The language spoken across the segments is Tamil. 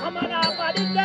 அமனா படித்த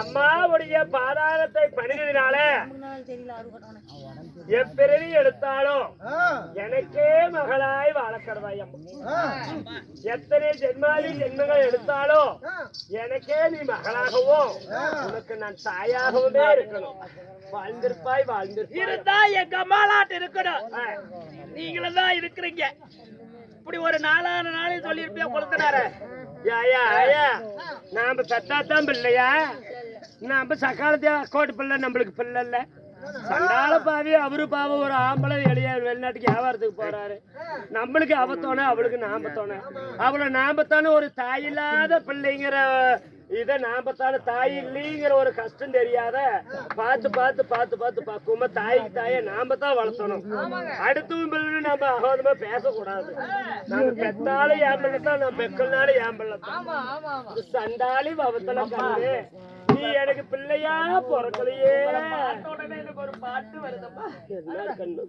அம்மாவுடைய பாதாளத்தை பணிந்ததினால எப்பிறவி எடுத்தாலும் எனக்கே மகளாய் வாழக்கடவாய் அம்மா. எத்தனை ஜென்மாதி ஜென்மங்கள் எடுத்தாலும் எனக்கே நீ மகளாகவும் உனக்கு நான் தாயாகவுமே இருக்கணும். வாழ்ந்திருப்பாய் வாழ்ந்திருப்பாய். இருந்தா எங்க அம்மாளாட்டு இருக்கணும். நீங்களும் தான் இருக்கிறீங்க. இப்படி ஒரு நாளான நாளையும் சொல்லியிருப்பியா கொளுத்தினார. ஏயா ஏயா நாம சத்தாத்தான் பிள்ளையா? நாம சக்காலத்தையா? கோட்டு பிள்ளை நம்மளுக்கு பிள்ளை இல்ல. சண்டால பாவி அவரு பாவம் ஒரு ஆம்பளை எளிய வெளிநாட்டுக்கு வியாபாரத்துக்கு போறாரு. நம்மளுக்கு அவத்தோணை அவளுக்கு நாமத்தோணை அவளை நாமத்தானே ஒரு தாயில்லாத பிள்ளைங்கிற இத நாமத்தானே தாய் இல்லைங்கிற ஒரு கஷ்டம் தெரியாத பார்த்து பார்த்து பார்த்து பார்த்து பக்குவமா தாய்க்கு தாயை நாம தான் வளர்த்தணும். அடுத்தவங்க பிள்ளை நம்ம அகோதமா பேசக்கூடாது. நம்ம பெத்தாலும் ஏன் பிள்ளைத்தான் நம்ம பெக்கல்னாலும் ஏன் பிள்ளைத்தான் இது சண்டாளி பவத்தல கண்ணு. நீ எனக்கு பிள்ளையா பிறக்கலையே. என்ன கண்ணு.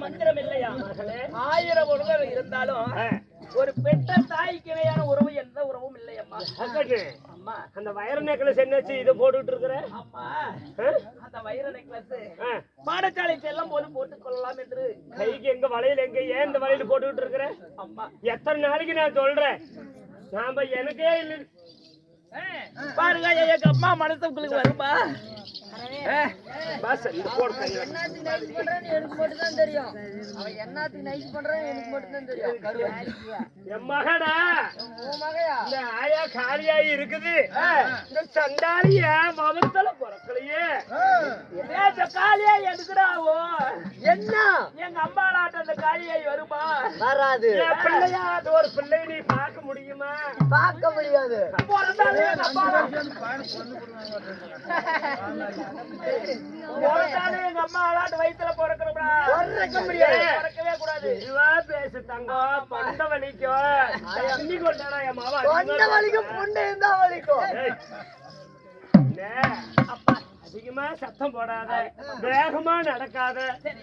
மந்திரம் இல்லையா ஆயிரம் உறவு இருந்தாலும் ஒரு பெற்ற தாய்க்கு இணையான உறவு எந்த உறவும் இல்லையம்மா. அம்மா. அந்த வயர நெக்லஸ் என்னாச்சு இதை போட்டுட்டு இருக்கிற? அந்த வயர நெக்லஸ் பாடசாலை செல்லும் போது போட்டுக் கொள்ளலாம் என்று. கைக்கு எங்க வலையில எங்க? ஏன் இந்த வலையில போட்டுக்கிட்டு இருக்கிற? அம்மா. எத்தனை நாளைக்கு நான் சொல்றேன்? நாம எனக்கே இல்லை. பாருங்க எங்க அம்மா மனசுக்குள்ளுக்கு வரும்பா பஸ் இந்த போடு கையில. என்னத்துக்கு நைஸ் பண்றான்னு எனக்கு மட்டும் தான் தெரியும். அவன் என்னத்துக்கு நைஸ் பண்றான்னு எனக்கு மட்டும் தான் தெரியும். என் மகடா உன் மகையா? இந்த ஆயா காலியாயி இருக்குது. இந்த சண்டாளிய மமத்தல பிறக்கலையே. இந்த காளியா எதுக்குடாவோ என்ன? எங்க அம்மாளாட்ட அந்த காளியாய் வருமா? வராது. பிள்ளையா? அது ஒரு பிள்ளை நீ எங்க அம்மாளா- பிறந்தாலே எங்க அம்மாளாட்ட வயித்துல பிறக்கணும்டா பிறக்க முடியாது. பிறக்கவே கூடாது இதுவா பேசு தங்கம் தொண்டை வலிக்கும் தண்ணி கொண்டாடா என் மாவா தொண்டை வலிக்கும் புண்ணு இருந்தா வலிக்கும் ஏய். அதிகமா சத்தம் போடாத வேகமா நடக்காத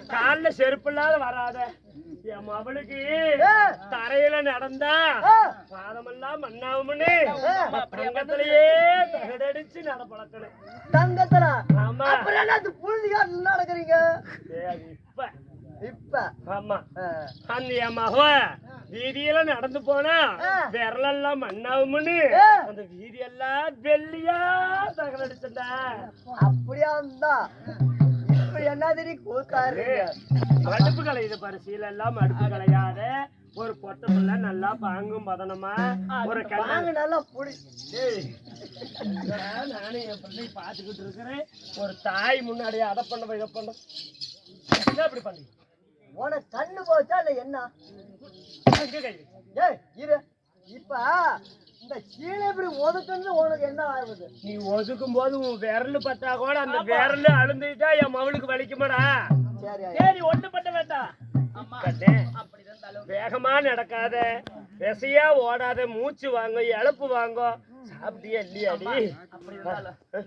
கால்ல செருப்பு இல்லாத வராத. என் மவளுக்கு தரையில நடந்தா பாதமெல்லாம் மண்ணாவும்னு தங்கத்திலேயே தகடடிச்சு நட பழக்கணும். தங்கத்துல? ஆமா. அப்புறம் என்ன அது புழுதி காட்டுல நடக்கிறீங்க? இப்ப. இப்ப. ஆமா. அந்த என் மகவ வீதியில நடந்து போனா விரலெல்லாம் மண்ணாவும்னு. அந்த வீதியெல்லாம் வெள்ளியா தகடடிச்சுடா அப்படியா இருந்தா? இப்ப என்ன தெரியும் கூத்தாரு அடுப்பு கலையுது பாரு சீலெல்லாம் அடுப்பு கலையாத ஒரு பொட்டை புள்ள நல்லா பாங்கும் பதனமா ஒரு கண்ணு நல்லா புடி நானும் என் பிள்ளை பார்த்துக்கிட்டு இருக்கிறேன். ஒரு தாய் முன்னாடி அதை பண்ண இதை பண்ண. என்ன இப்படி பண்ணி உனக்கு கண்ணு போச்சா இல்ல என்ன? ஏய் இரு. இப்ப இந்த கீழே இப்படி ஒதுக்குன்னு உனக்கு என்ன ஆகுது? நீ ஒதுக்கும் போது உன் விரல் பட்டா கூட அந்த விரல் அழுந்துட்டா என் மவளுக்கு வலிக்குமாடா? சரி சரி ஒண்ணு பண்ண வேண்டாம். வேகமா நடக்காத. விசையா ஓடாத மூச்சு வாங்க இழப்பு வாங்க. சாப்பிட்டியா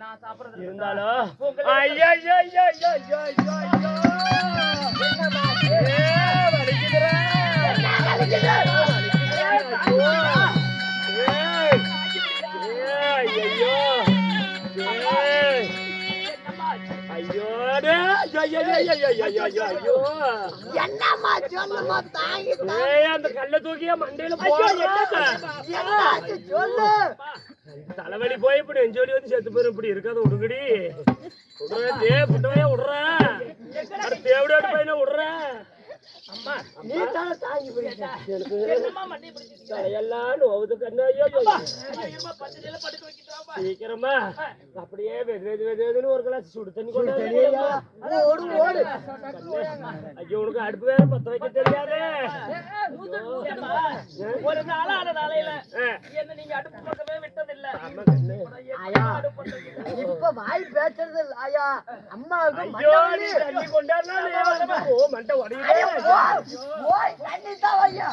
நான் சாப்பிடுறது இருந்தாலும் ஐயோ ஐயோ ஐயோ ஐயோ ஐயோ என்னம்மா சொல்லுமா தாங்கி அந்த கல்ல தூக்கிய மண்டையில போய் சொல்லு தலைவலி போய் இப்படி நெஞ்சோடி வந்து செத்து போயிரும் இப்படி இருக்காத விடுங்கடி விடுறா தே புட்டவையா விடுறா தேவடியோட பையனை விடுறா அம்மா நீ தானே தாங்கி தலையெல்லாம் கண்ணா ஐயோ சீக்கிரமா அப்படியே வெது வெது வெது வெதுன்னு ஒரு கிளாஸ் சுடு தண்ணி கொண்டு வந்து ஐயா, ஓடு ஓடு ஐயோ உனக்கு அடுப்பு வேற பத்த வைக்க தெரியாதே ஒரு நாளான நாளையில ஆ, என்ன நீங்க அடுப்பு பக்கமே இப்ப வாய் பேசுறது இல்ல ஐயா அம்மாவுக்கு. தண்ணி கொண்டாடுனா ஓ மண்டை உடையுதே தண்ணி தான் ஐயா.